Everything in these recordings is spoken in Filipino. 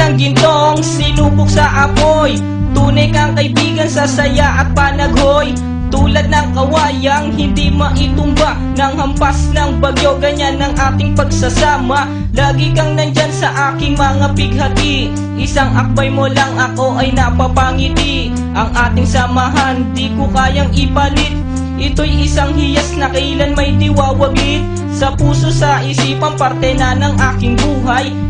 Ng gintong sinubok sa apoy. Tunay kang kaibigan sa saya at panaghoy. Tulad ng kawayang hindi maitumba Ng hampas ng bagyo ganyan ang ating pagsasama. Lagi kang nandyan sa aking mga bighati Isang akbay mo lang ako ay napapangiti. Ang ating samahan di ko kayang ipalit. Ito'y isang hiyas na kailan may diwawagit Sa puso sa isipan parte na ng aking buhay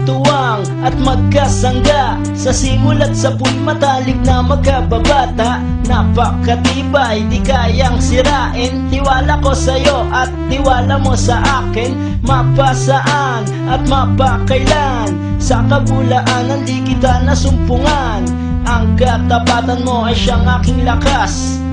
Magkatuwang at magkasangga. Sa simulat sa puy matalik na magkababata. Napakatibay, di kayang sirain. Tiwala ko sa'yo at tiwala mo sa akin. Mapasaan at mapakailan. Sa kabulaanan di kita nasumpungan. Ang katapatan mo ay siyang aking lakas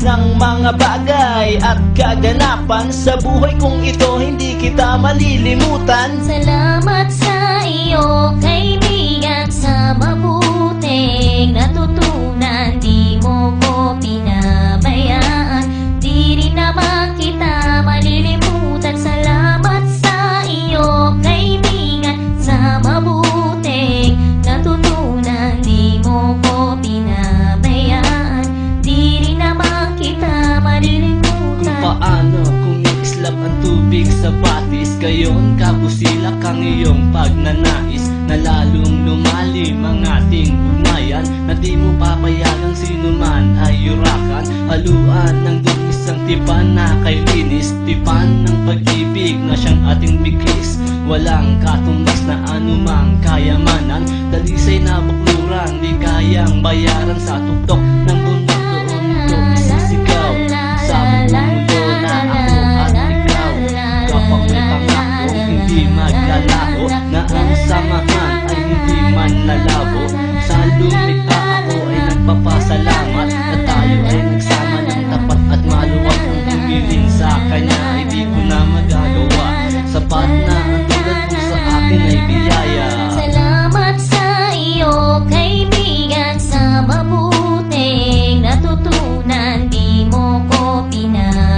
ng mga bagay at kaganapan Sa buhay kong ito hindi kita malilimutan Salamat sa iyo, kaibigan, sa mabuting natutunan. Kumikislap ang tubig sa batis Gayon kabusilak ang iyong pagnanais. Na lalong lumalim ang ating ugnayan Na di mo papayagang sino man ay yurakan. Haluan ng dumisang tipan na kay linis Tipan ng pag-ibig na siyang ating bigkis Walang katumbas na anumang kayamanan Dalisay na bakluran Di kayang bayaran sa tuktok ng now.